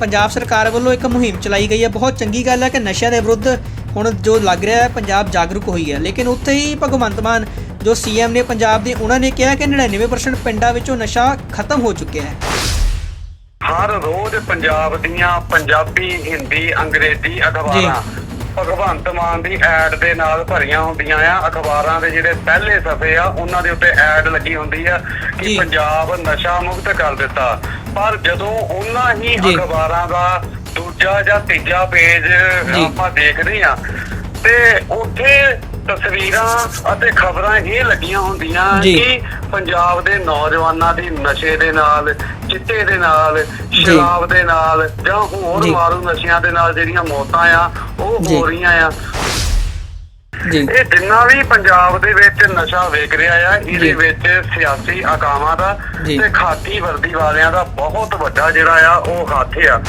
ਪੰਜਾਬ ਸਰਕਾਰ ਵੱਲੋਂ ਇੱਕ ਮੁਹਿੰਮ ਚਲਾਈ ਗਈ ਹੈ। ਬਹੁਤ ਚੰਗੀ ਗੱਲ ਹੈ ਕਿ ਨਸ਼ਿਆਂ ਦੇ ਵਿਰੁੱਧ ਹੁਣ ਜੋ ਲੱਗ ਰਿਹਾ ਹੈ ਪੰਜਾਬ ਜਾਗਰੂਕ ਹੋਈ ਹੈ। ਲੇਕਿਨ ਉੱਥੇ ਹੀ ਭਗਵੰਤ ਮਾਨ ਜੋ ਸੀਐਮ ਨੇ ਪੰਜਾਬ ਦੇ ਉਹਨਾਂ ਨੇ ਕਿਹਾ ਕਿ 99% ਪਿੰਡਾਂ ਵਿੱਚੋਂ ਨਸ਼ਾ ਖਤਮ ਹੋ ਚੁੱਕਿਆ ਹੈ। ਹਰ ਰੋਜ਼ ਪੰਜਾਬ ਦੀਆਂ ਪੰਜਾਬੀ ਹਿੰਦੀ ਅੰਗਰੇਜ਼ੀ ਅਖਬਾਰਾਂ ਭਗਵੰਤ ਮਾਨ ਦੀ ਐਡ ਦੇ ਨਾਲ ਭਰੀਆਂ ਹੁੰਦੀਆਂ ਆ ਅਖਬਾਰਾਂ ਦੇ ਜਿਹੜੇ ਪਹਿਲੇ ਸਫੇ ਆ ਉਹਨਾਂ ਦੇ ਉੱਤੇ ਐਡ ਲੱਗੀ ਹੁੰਦੀ ਆ ਕਿ। ਪੰਜਾਬ ਨਸ਼ਾ ਮੁਕਤ ਕਰ ਦਿੱਤਾ ਪਰ ਜਦੋਂ ਉਹਨਾਂ ਹੀ। ਅਖਬਾਰਾਂ ਦਾ ਦੂਜਾ ਜਾਂ ਤੀਜਾ ਪੇਜ। ਆਪਾਂ ਦੇਖਦੇ ਆ ਤੇ ਉੱਥੇ ਤਸਵੀਰਾਂ ਅਤੇ ਖਬਰਾਂ ਇਹ ਲੱਗੀਆਂ ਹੁੰਦੀਆਂ। ਕਿ ਪੰਜਾਬ ਦੇ ਨੌਜਵਾਨਾਂ ਦੀ ਨਸ਼ੇ ਦੇ ਨਾਲ ਚਿੱਟੇ ਦੇ ਨਾਲ ਸ਼ਰਾਬ ਦੇ ਨਾਲ ਜਾਂ ਹੋਰ। ਮਾਰੂ ਨਸ਼ਿਆਂ ਦੇ ਨਾਲ ਜਿਹੜੀਆਂ ਮੌਤਾਂ ਆ ਉਹ। ਹੋ ਰਹੀਆਂ ਆ ਜੀ ਇਹ ਜਿੰਨਾ ਵੀ ਪੰਜਾਬ ਦੇ ਵਿੱਚ ਨਸ਼ਾ ਵੇਚ ਰਿਹਾ ਆ ਇਹਦੇ। ਵਿੱਚ ਸਿਆਸੀ ਆਕਾਵਾਂ ਦਾ। ਤੇ ਖਾਕੀ ਵਰਦੀ ਵਾਲਿਆਂ ਦਾ ਬਹੁਤ ਵੱਡਾ ਜਿਹੜਾ ਆ ਉਹ ਹੱਥ ਆ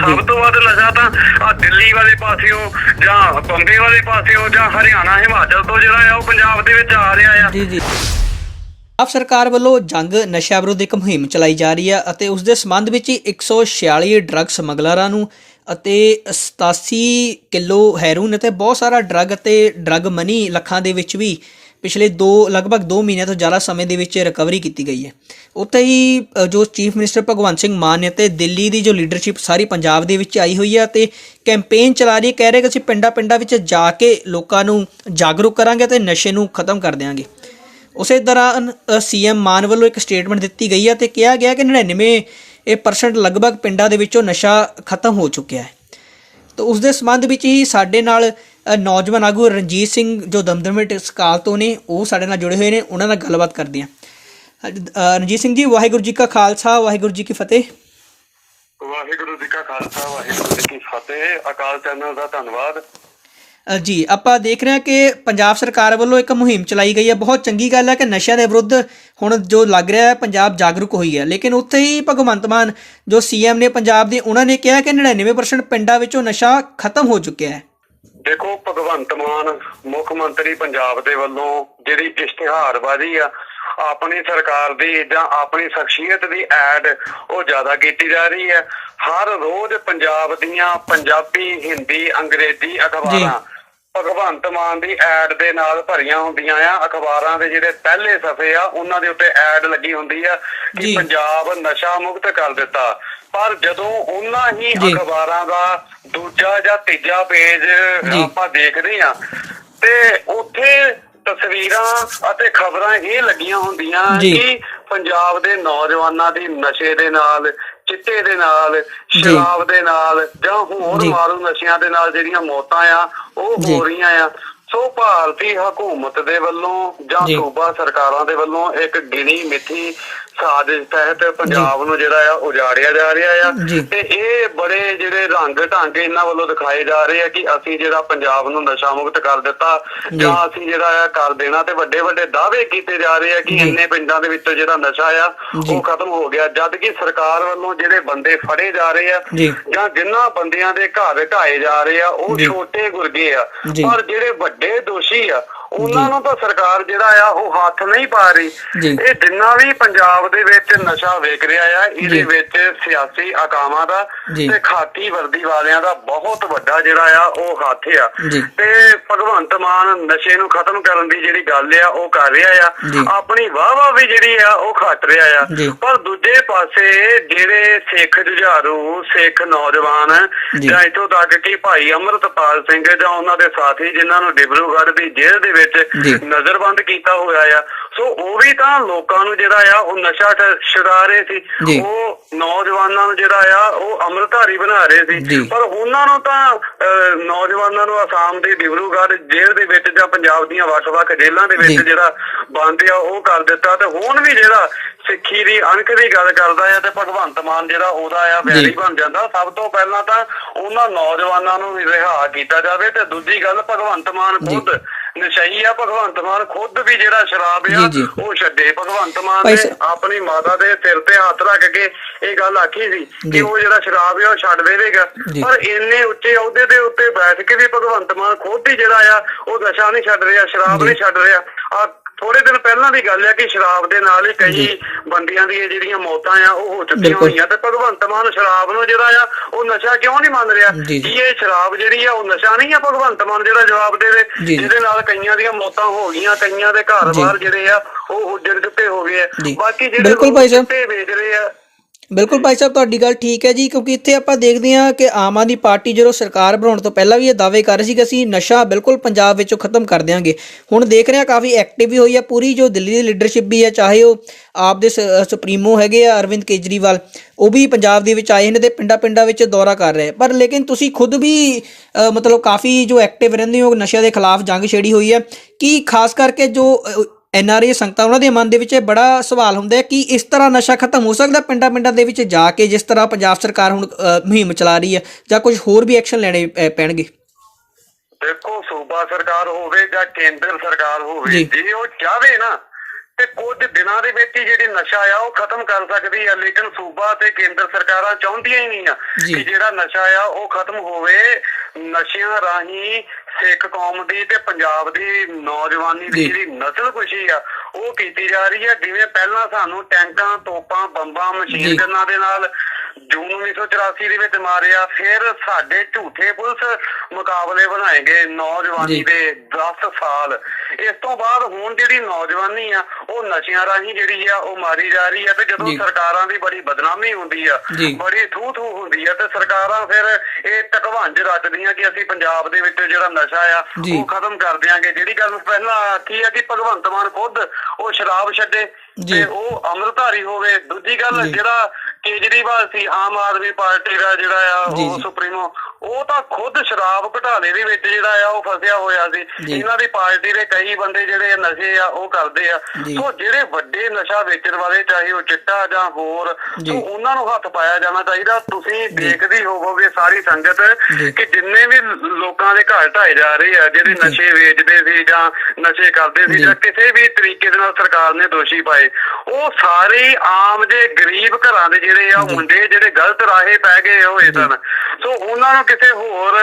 ਸਭ ਤੋਂ ਵੱਧ ਨਸ਼ਾ ਤਾਂ ਆ ਦਿੱਲੀ ਵਾਲੇ ਪਾਸਿਓਂ ਜਾਂ ਬੰਬੇ ਵਾਲੇ ਪਾਸਿਓਂ ਜਾਂ ਹਰਿਆਣਾ ਹਿਮਾਚਲ ਤੋਂ ਜਿਹੜਾ ਆ ਉਹ ਪੰਜਾਬ ਦੇ ਵਿੱਚ ਆ ਰਿਹਾ ਆ ਜੀ ਜੀ ਆਪ ਸਰਕਾਰ ਵੱਲੋਂ ਜੰਗ ਨਸ਼ਾ ਵਿਰੁੱਧ ਇੱਕ ਮੁਹਿੰਮ ਚਲਾਈ ਜਾ ਰਹੀ ਹੈ ਅਤੇ ਉਸ ਦੇ ਸੰਬੰਧ ਵਿੱਚ ਹੀ 146 ਡਰੱਗ ਸਮਗਲਰਾਂ ਨੂੰ ਅਤੇ 87 ਕਿਲੋ ਹੈਰੋਇਨ ਅਤੇ ਬਹੁਤ ਸਾਰਾ ਡਰੱਗ ਅਤੇ ਡਰੱਗ ਮਨੀ ਲੱਖਾਂ ਦੇ ਵਿੱਚ ਵੀ ਪਿਛਲੇ 2 ਲਗਭਗ 2 ਮਹੀਨਿਆਂ ਤੋਂ ਜ਼ਿਆਦਾ ਸਮੇਂ ਦੇ ਵਿੱਚ ਰਿਕਵਰੀ ਕੀਤੀ ਗਈ ਹੈ। ਉੱਥੇ ਹੀ ਜੋ ਚੀਫ ਮਿਨਿਸਟਰ ਭਗਵੰਤ ਸਿੰਘ ਮਾਨ ਨੇ ਤੇ ਦਿੱਲੀ ਦੀ ਜੋ ਲੀਡਰਸ਼ਿਪ ਸਾਰੀ ਪੰਜਾਬ ਦੇ ਵਿੱਚ ਆਈ ਹੋਈ ਹੈ ਤੇ ਕੈਂਪੇਨ ਚਲਾ ਰਹੀ ਹੈ, ਕਹਿ ਰਹੇ ਕਿ ਅਸੀਂ ਪਿੰਡਾਂ ਪਿੰਡਾਂ ਵਿੱਚ ਜਾ ਕੇ ਲੋਕਾਂ ਨੂੰ ਜਾਗਰੂਕ ਕਰਾਂਗੇ ਤੇ ਨਸ਼ੇ ਨੂੰ ਖਤਮ ਕਰ ਦਿਆਂਗੇ। ਉਸੇ ਦੌਰਾਨ ਸੀਐਮ ਮਾਨ ਵੱਲੋਂ ਇੱਕ ਸਟੇਟਮੈਂਟ ਦਿੱਤੀ ਗਈ ਹੈ ਤੇ ਕਿਹਾ ਗਿਆ ਕਿ 99 ਇਹ ਲਗਭਗ ਪਿੰਡਾਂ ਦੇ ਵਿੱਚੋਂ ਨਸ਼ਾ ਖਤਮ ਹੋ ਚੁੱਕਿਆ ਹੈ। ਤਾਂ ਉਸ ਦੇ ਸੰਬੰਧ ਵਿੱਚ ਹੀ ਸਾਡੇ ਨਾਲ ਨੌਜਵਾਨ ਆਗੂ ਰਣਜੀਤ ਸਿੰਘ ਜੋ ਦਮਦਮੇ ਟਕਸਾਲ ਤੋਂ ਨੇ, ਉਹ ਸਾਡੇ ਨਾਲ ਜੁੜੇ ਹੋਏ ਨੇ, ਉਹਨਾਂ ਨਾਲ ਗੱਲਬਾਤ ਕਰਦੇ ਹਾਂ। ਰਣਜੀਤ ਸਿੰਘ ਜੀ, ਵਾਹਿਗੁਰੂ ਜੀ ਕਾ ਖਾਲਸਾ, ਵਾਹਿਗੁਰੂ ਜੀ ਕੀ ਫਤਿਹ। ਵਾਹਿਗੁਰੂ ਜੀ ਕਾ ਖਾਲਸਾ, ਵਾਹਿਗੁਰੂ ਜੀ ਕੀ ਫਤਿਹ। ਅਕਾਲ ਚੈਨਲ ਦਾ ਧੰਨਵਾਦ। ਜੀ ਆਪਾਂ ਦੇਖ ਰਹੇ ਹਾਂ ਕਿ ਪੰਜਾਬ ਸਰਕਾਰ ਵੱਲੋਂ ਇੱਕ ਮੁਹਿੰਮ ਚਲਾਈ ਗਈ ਹੈ। ਬਹੁਤ ਚੰਗੀ ਗੱਲ ਹੈ ਕਿ ਨਸ਼ਿਆਂ ਦੇ ਵਿਰੁੱਧ ਹੁਣ ਜੋ ਲੱਗ ਰਿਹਾ ਹੈ ਪੰਜਾਬ ਜਾਗਰੂਕ ਹੋਈ ਹੈ। ਲੇਕਿਨ ਉੱਥੇ ਹੀ ਭਗਵੰਤ ਮਾਨ ਜੋ ਸੀਐਮ ਨੇ ਪੰਜਾਬ ਦੇ ਉਹਨਾਂ ਨੇ ਕਿਹਾ ਕਿ 99% ਪਿੰਡਾਂ ਵਿੱਚੋਂ ਨਸ਼ਾ ਖਤਮ ਹੋ ਚੁੱਕਿਆ ਹੈ। ਦੇਖੋ ਭਗਵੰਤ ਮਾਨ ਮੁੱਖ ਮੰਤਰੀ ਪੰਜਾਬ ਦੇ ਵੱਲੋਂ ਜਿਹੜੀ ਇਸ਼ਤਿਹਾਰਬਾਜ਼ੀ ਆ ਆਪਣੀ ਸਰਕਾਰ ਦੀ ਜਾਂ ਆਪਣੀ ਸ਼ਖਸੀਅਤ ਦੀ ਐਡ ਉਹ ਜ਼ਿਆਦਾ ਕੀਤੀ ਜਾ ਰਹੀ ਹੈ। ਹਰ ਰੋਜ਼ ਪੰਜਾਬ ਦੀਆਂ ਪੰਜਾਬੀ ਹਿੰਦੀ ਅੰਗਰੇਜ਼ੀ ਅਖਬਾਰਾਂ ਭਗਵੰਤ ਮਾਨ ਦੀ ਐਡ ਦੇ ਨਾਲ ਭਰੀਆਂ ਹੁੰਦੀਆਂ ਆ ਅਖਬਾਰਾਂ ਦੇ ਜਿਹੜੇ ਪਹਿਲੇ ਸਫੇ ਆ ਉਹਨਾਂ ਦੇ ਉੱਤੇ ਐਡ ਲੱਗੀ ਹੁੰਦੀ ਆ ਕਿ। ਪੰਜਾਬ ਨਸ਼ਾ ਮੁਕਤ ਕਰ ਦਿੱਤਾ ਪਰ ਜਦੋਂ ਉਹਨਾਂ ਹੀ। ਅਖਬਾਰਾਂ ਦਾ ਦੂਜਾ ਜਾਂ ਤੀਜਾ ਪੇਜ। ਆਪਾਂ ਦੇਖਦੇ ਆ ਤੇ ਉੱਥੇ ਤਸਵੀਰਾਂ ਅਤੇ ਖਬਰਾਂ ਇਹ ਲੱਗੀਆਂ ਹੁੰਦੀਆਂ। ਕਿ ਪੰਜਾਬ ਦੇ ਨੌਜਵਾਨਾਂ ਦੀ ਨਸ਼ੇ ਦੇ ਨਾਲ ਚਿੱਟੇ ਦੇ ਨਾਲ। ਸ਼ਰਾਬ ਦੇ ਨਾਲ ਜਾਂ ਹੋਰ। ਮਾਰੂ ਨਸ਼ਿਆਂ ਦੇ ਨਾਲ ਜਿਹੜੀਆਂ ਮੌਤਾਂ ਆ ਉਹ। ਹੋ ਰਹੀਆਂ ਆ ਸੋ ਭਾਰਤੀ ਹਕੂਮਤ ਦੇ ਵੱਲੋਂ ਜਾਂ ਜੀ। ਸੂਬਾ ਸਰਕਾਰਾਂ ਦੇ ਵੱਲੋਂ ਇੱਕ ਗਿਣੀ ਮਿੱਥੀ ਸਾਜ਼ਿਸ਼ ਤਹਿਤ ਪੰਜਾਬ ਨੂੰ ਜਿਹੜਾ ਆ ਉਜਾੜਿਆ ਜਾ ਰਿਹਾ ਆ। ਤੇ ਇਹ ਬੜੇ ਜਿਹੜੇ ਰੰਗ ਢੰਗ ਇਹਨਾਂ ਵੱਲੋਂ ਦਿਖਾਏ ਜਾ ਰਹੇ ਆ ਕਿ ਅਸੀਂ ਜਿਹੜਾ ਪੰਜਾਬ ਨੂੰ ਨਸ਼ਾ ਮੁਕਤ ਕਰ ਦਿੱਤਾ ਜੀ। ਅਸੀਂ ਜਿਹੜਾ ਆ ਕਰ ਦੇਣਾ ਤੇ ਵੱਡੇ ਵੱਡੇ ਦਾਅਵੇ ਕੀਤੇ ਜਾ ਰਹੇ ਆ ਕਿ। ਇੰਨੇ ਪਿੰਡਾਂ ਦੇ ਵਿੱਚੋਂ ਜਿਹੜਾ ਨਸ਼ਾ ਆ। ਉਹ ਖਤਮ ਹੋ ਗਿਆ ਜਦ ਕਿ ਸਰਕਾਰ ਵੱਲੋਂ ਜਿਹੜੇ ਬੰਦੇ ਫੜੇ ਜਾ ਰਹੇ ਆ ਜੀ। ਜਿਨ੍ਹਾਂ ਬੰਦਿਆਂ ਦੇ ਘਰ ਢਾਏ ਜਾ ਰਹੇ ਆ ਉਹ। ਛੋਟੇ ਗੁਰਗੇ ਆ। ਪਰ ਜਿਹੜੇ ਵੱਡੇ ਦੋਸ਼ੀ ਆ ਉਹਨਾਂ। ਨੂੰ ਤਾਂ ਸਰਕਾਰ ਜਿਹੜਾ ਆ ਉਹ ਹੱਥ ਨਹੀਂ ਪਾ ਰਹੀ। ਇਹ ਜਿੰਨਾ ਵੀ ਪੰਜਾਬ ਦੇ ਵਿੱਚ ਨਸ਼ਾ ਵੇਚ ਰਿਹਾ ਆ ਇਹਦੇ। ਵਿੱਚ ਸਿਆਸੀ ਆਕਾਵਾਂ ਦਾ। ਤੇ ਖਾਕੀ ਵਰਦੀ ਵਾਲਿਆਂ ਦਾ ਬਹੁਤ ਵੱਡਾ ਜਿਹੜਾ ਆ ਉਹ ਹੱਥ ਆ। ਤੇ ਭਗਵੰਤ ਮਾਨ ਨਸ਼ੇ ਨੂੰ ਖਤਮ ਕਰਨ ਦੀ ਜਿਹੜੀ ਗੱਲ ਆ ਉਹ ਕਰ ਰਿਹਾ। ਆ ਆਪਣੀ ਵਾਹ ਵੀ ਜਿਹੜੀ ਆ ਉਹ ਖੱਟ ਰਿਹਾ ਆ। ਪਰ ਦੂਜੇ ਪਾਸੇ ਜਿਹੜੇ ਸਿੱਖ ਜੁਝਾਰੂ ਸਿੱਖ ਨੌਜਵਾਨ ਜੀ। ਇੱਥੋਂ ਤੱਕ ਕਿ ਭਾਈ ਅਮਰਤਪਾਲ ਸਿੰਘ ਜਾਂ ਉਹਨਾਂ ਦੇ ਸਾਥੀ ਜਿਨ੍ਹਾਂ ਨੂੰ ਡਿਬਰੂਗੜ੍ਹ ਦੀ ਜੇਲ੍ਹ ਦੇ ਵਿੱਚ। ਨਜ਼ਰਬੰਦ ਕੀਤਾ ਹੋਇਆ ਆ ਸੋ ਉਹ ਵੀ ਤਾਂ ਲੋਕਾਂ ਨੂੰ ਜਿਹੜਾ ਆ ਉਹ ਨਸ਼ਾ ਛੁਡਾ ਰਹੇ। ਸੀ ਉਹ ਨੌਜਵਾਨਾਂ ਨੂੰ ਜਿਹੜਾ ਆ ਉਹ ਅੰਮ੍ਰਿਤਧਾਰੀ ਬਣਾ ਰਹੇ। ਸੀ ਪਰ ਉਹਨਾਂ ਨੂੰ ਤਾਂ ਨੌਜਵਾਨਾਂ ਨੂੰ ਆਸਾਮ ਦੇ ਡਿਬਰੂਗੜ੍ਹ ਜੇਲ੍ਹ ਦੇ ਵਿੱਚ ਜਾਂ ਪੰਜਾਬ ਦੀਆਂ ਵੱਖ-ਵੱਖ ਜੇਲ੍ਹਾਂ ਦੇ। ਵਿੱਚ ਜਿਹੜਾ ਬੰਦ ਆ ਉਹ ਕਰ ਦਿੱਤਾ ਤੇ ਹੁਣ ਵੀ ਜਿਹੜਾ ਸਿੱਖੀ ਦੀ ਅਣਖ ਦੀ ਗੱਲ ਕਰਦਾ ਆ ਤੇ ਭਗਵੰਤ ਮਾਨ ਜਿਹੜਾ ਉਹਦਾ ਆ। ਵੈਰੀ ਬਣ ਜਾਂਦਾ ਸਭ ਤੋਂ ਪਹਿਲਾਂ ਤਾਂ ਉਹਨਾਂ ਨੌਜਵਾਨਾਂ ਨੂੰ ਰਿਹਾ ਕੀਤਾ ਜਾਵੇ ਤੇ ਦੂਜੀ ਗੱਲ ਭਗਵੰਤ ਮਾਨ। ਖੁਦ ਨਸ਼ਈ ਆ ਭਗਵੰਤ ਮਾਨ ਖੁਦ ਵੀ ਜਿਹੜਾ ਸ਼ਰਾਬ ਜੀ, ਆ ਜੀ। ਉਹ ਛੱਡੇ ਭਗਵੰਤ ਮਾਨ ਭਾਈ ਨੇ ਸਾਹਿਬ- ਆਪਣੀ ਮਾਤਾ ਦੇ ਸਿਰ ਤੇ ਹੱਥ ਰੱਖ ਕੇ ਇਹ ਗੱਲ ਆਖੀ ਸੀ ਜੀ। ਕਿ ਉਹ ਜਿਹੜਾ ਸ਼ਰਾਬ ਆ ਉਹ ਛੱਡ ਦੇਵੇਗਾ ਜੀ। ਪਰ ਇੰਨੇ ਉੱਚੇ ਅਹੁਦੇ ਦੇ ਉੱਤੇ ਬੈਠ ਕੇ ਵੀ ਭਗਵੰਤ ਮਾਨ ਖੁਦ ਹੀ ਜਿਹੜਾ ਆ ਉਹ ਨਸ਼ਾ ਨਹੀਂ ਛੱਡ ਰਿਹਾ ਸ਼ਰਾਬ ਜੀ। ਨਹੀਂ ਛੱਡ ਰਿਹਾ ਆ ਥੋੜੇ ਦਿਨ ਪਹਿਲਾਂ ਦੀ ਗੱਲ ਹੈ ਕਿ ਸ਼ਰਾਬ ਦੇ ਨਾਲ ਹੀ ਕਈ ਬੰਦੀਆਂ ਦੀਆਂ ਜਿਹੜੀਆਂ ਮੌਤਾਂ ਆ ਉਹ ਹੋ ਚੁੱਕੀਆਂ। ਹੋਈਆਂ ਤੇ ਭਗਵੰਤ ਮਾਨ ਸ਼ਰਾਬ ਨੂੰ ਜਿਹੜਾ ਆ ਉਹ ਨਸ਼ਾ ਕਿਉਂ ਨਹੀਂ ਮੰਨ ਰਿਹਾ। ਕੀ ਇਹ ਸ਼ਰਾਬ ਜਿਹੜੀ ਆ ਉਹ ਨਸ਼ਾ ਨਹੀਂ ਆ ਭਗਵੰਤ ਮਾਨ ਜਿਹੜਾ ਜਵਾਬ ਦੇਵੇ। ਜਿਹਦੇ ਨਾਲ ਕਈਆਂ ਦੀਆਂ ਮੌਤਾਂ ਹੋ ਗਈਆਂ ਕਈਆਂ ਦੇ ਘਰ-ਬਾਰ ਜਿਹੜੇ ਆ ਉਹ ਉੱਜੜ ਚੁੱਕੇ ਹੋ ਗਏ ਆ। ਬਾਕੀ ਜਿਹੜੇ ਬਿਲਕੁਲ ਭਾਈ ਸਾਹਿਬ। ਚਿੱਟੇ ਵੇਚ ਰਹੇ ਆ ਬਿਲਕੁਲ ਭਾਈ ਸਾਹਿਬ, ਤੁਹਾਡੀ ਗੱਲ ਠੀਕ ਹੈ ਜੀ, ਕਿਉਂਕਿ ਇੱਥੇ ਆਪਾਂ ਦੇਖਦੇ ਹਾਂ ਕਿ ਆਮ ਆਦਮੀ ਪਾਰਟੀ ਜਦੋਂ ਸਰਕਾਰ ਬਣਾਉਣ ਤੋਂ ਪਹਿਲਾਂ ਵੀ ਇਹ ਦਾਅਵੇ ਕਰ ਰਹੀ ਸੀ ਕਿ ਅਸੀਂ ਨਸ਼ਾ ਬਿਲਕੁਲ ਪੰਜਾਬ ਵਿੱਚੋਂ ਖਤਮ ਕਰ ਦਿਆਂਗੇ। ਹੁਣ ਦੇਖ ਰਹੇ ਹਾਂ ਕਾਫੀ ਐਕਟਿਵ ਵੀ ਹੋਈ ਹੈ, ਪੂਰੀ ਜੋ ਦਿੱਲੀ ਦੀ ਲੀਡਰਸ਼ਿਪ ਵੀ ਹੈ, ਚਾਹੇ ਉਹ ਆਪ ਦੇ ਸ- ਸੁਪਰੀਮੋ ਹੈਗੇ ਆ, ਅਰਵਿੰਦ ਕੇਜਰੀਵਾਲ, ਉਹ ਵੀ ਪੰਜਾਬ ਦੇ ਵਿੱਚ ਆਏ ਨੇ ਤੇ ਪਿੰਡਾਂ ਪਿੰਡਾਂ ਵਿੱਚ ਦੌਰਾ ਕਰ ਰਹੇ ਪਰ ਲੇਕਿਨ ਤੁਸੀਂ ਖੁਦ ਵੀ ਮਤਲਬ ਕਾਫੀ ਜੋ ਐਕਟਿਵ ਰਹਿੰਦੇ ਹੋ ਨਸ਼ਿਆਂ ਦੇ ਖਿਲਾਫ ਜੰਗ ਛੇੜੀ ਹੋਈ ਹੈ, ਕੀ ਖਾਸ ਕਰਕੇ ਜੋ ਐਨਆਰਏ ਸੰਗਤਾਂ ਉਹਨਾਂ ਦੇ ਮਨ ਦੇ ਵਿੱਚ ਇਹ ਬੜਾ ਸਵਾਲ ਹੁੰਦਾ ਹੈ ਕਿ ਇਸ ਤਰ੍ਹਾਂ ਨਸ਼ਾ ਖਤਮ ਹੋ ਸਕਦਾ ਪਿੰਡਾਂ ਪਿੰਡਾਂ ਦੇ ਵਿੱਚ ਜਾ ਕੇ ਜਿਸ ਤਰ੍ਹਾਂ ਪੰਜਾਬ ਸਰਕਾਰ ਹੁਣ ਮੁਹਿੰਮ ਚਲਾ ਰਹੀ ਹੈ ਜਾਂ ਕੁਝ ਹੋਰ ਵੀ ਐਕਸ਼ਨ ਲੈਣੇ ਪੈਣਗੇ ਦੇਖੋ ਸੂਬਾ ਸਰਕਾਰ ਹੋਵੇ ਜਾਂ ਕੇਂਦਰ ਸਰਕਾਰ ਹੋਵੇ ਜੀ। ਉਹ ਚਾਹਵੇ ਨਾ ਤੇ ਕੁਝ ਦਿਨਾਂ ਦੇ ਵਿੱਚ ਹੀ ਜਿਹੜੀ ਨਸ਼ਾ ਆ ਉਹ ਖਤਮ ਕਰ ਸਕਦੀ ਆ ਲੇਕਿਨ ਸੂਬਾ ਤੇ ਕੇਂਦਰ ਸਰਕਾਰਾਂ ਚਾਹੁੰਦੀਆਂ ਹੀ ਨਹੀਂ ਆ। ਕਿ ਜਿਹੜਾ ਨਸ਼ਾ ਆ ਉਹ ਖਤਮ ਹੋਵੇ ਨਸ਼ਿਆਂ ਰਾਹੀਂ ਸਿੱਖ ਕੌਮ ਦੀ ਤੇ ਪੰਜਾਬ ਦੀ ਨੌਜਵਾਨੀ ਦੀ। ਜਿਹੜੀ ਨਸਲ ਕੁਸ਼ੀ ਆ ਉਹ ਕੀਤੀ ਜਾ ਰਹੀ ਹੈ ਜਿਵੇਂ ਪਹਿਲਾਂ ਸਾਨੂੰ ਟੈਂਕਾਂ ਤੋਪਾਂ ਬੰਬਾਂ। ਮਸ਼ੀਨ ਗਨਾਂ ਦੇ ਨਾਲ ਜੂਨ 1984 ਦੇ ਵਿੱਚ ਮਾਰਿਆ ਫਿਰ ਸਾਡੇ ਝੂਠੇ ਪੁਲਿਸ ਮੁਕਾਬਲੇ ਬਣਾਏ ਗਏ ਨੌਜਵਾਨੀ। ਦੇ 10 ਸਾਲ ਇਸ ਤੋਂ ਬਾਅਦ ਹੁਣ ਜਿਹੜੀ ਨੌਜਵਾਨੀ ਆ ਉਹ ਨਸ਼ਿਆਂ ਰਾਹੀਂ ਜਿਹੜੀ ਆ ਉਹ ਮਾਰੀ ਜਾ ਰਹੀ ਆ ਤੇ ਜਦੋਂ। ਸਰਕਾਰਾਂ ਦੀ ਬੜੀ ਬਦਨਾਮੀ ਹੁੰਦੀ ਆ। ਬੜੀ ਥੂ ਥੂ ਹੁੰਦੀ ਆ ਤੇ ਸਰਕਾਰਾਂ ਫਿਰ ਇਹ ਤਕਵੰਜ ਰਚਦੀਆਂ ਕਿ ਅਸੀਂ ਪੰਜਾਬ ਦੇ ਵਿੱਚ ਜਿਹੜਾ ਨਸ਼ਾ ਆ। ਉਹ ਖਤਮ ਕਰ ਦਿਆਂਗੇ ਜਿਹੜੀ ਗੱਲ ਪਹਿਲਾਂ ਆਖੀ ਆ ਕਿ ਭਗਵੰਤ ਮਾਨ ਖੁਦ ਉਹ ਸ਼ਰਾਬ ਛੱਡੇ। ਤੇ ਉਹ ਅੰਮ੍ਰਿਤਧਾਰੀ ਹੋਵੇ ਦੂਜੀ ਗੱਲ। ਜਿਹੜਾ ਕੇਜਰੀਵਾਲ ਸੀ ਆਮ ਆਦਮੀ ਪਾਰਟੀ ਦਾ ਜਿਹੜਾ ਆ ਉਹ। ਸੁਪਰੀਮੋ ਉਹ ਤਾਂ ਖੁਦ ਸ਼ਰਾਬ ਘਟਾਲੇ ਦੇ ਵਿੱਚ ਜਿਹੜਾ ਆ ਉਹ ਫਸਿਆ ਹੋਇਆ ਸੀ। ਇਹਨਾਂ ਦੀ ਪਾਰਟੀ ਦੇ ਕਈ ਬੰਦੇ ਜਿਹੜੇ ਨਸ਼ੇ ਆ ਉਹ ਕਰਦੇ ਆ। ਸੋ ਜਿਹੜੇ ਵੱਡੇ ਨਸ਼ਾ ਵੇਚਣ ਵਾਲੇ ਚਾਹੇ ਉਹ ਚਿੱਟਾ ਜਾਂ ਹੋਰ। ਸੋ ਉਹਨਾਂ ਨੂੰ ਹੱਥ ਪਾਇਆ ਜਾਣਾ ਚਾਹੀਦਾ ਤੁਸੀਂ ਦੇਖਦੇ ਹੋਵੋਗੇ ਸਾਰੀ ਸੰਗਤ। ਕਿ ਜਿੰਨੇ ਵੀ ਲੋਕਾਂ ਦੇ ਘਰ ਢਾਏ ਜਾ ਰਹੇ ਆ ਜਿਹੜੇ। ਨਸ਼ੇ ਵੇਚਦੇ ਸੀ ਜਾਂ ਨਸ਼ੇ ਕਰਦੇ ਸੀ ਜੀ। ਕਿਸੇ ਵੀ ਤਰੀਕੇ ਦੇ ਨਾਲ ਸਰਕਾਰ ਨੇ ਦੋਸ਼ੀ ਪਾਏ ਉਹ ਸਾਰੇ ਆਮ ਜੇ ਗਰੀਬ ਘਰਾਂ ਦੇ ਜਿਹੜੇ ਆ ਜੀ। ਮੁੰਡੇ ਜਿਹੜੇ ਗਲਤ ਰਾਹੇ ਪੈ ਗਏ ਹੋਏ ਸਨ ਸੋ ਉਹਨਾਂ ਨੂੰ ਕਿਸੇ ਹੋਰ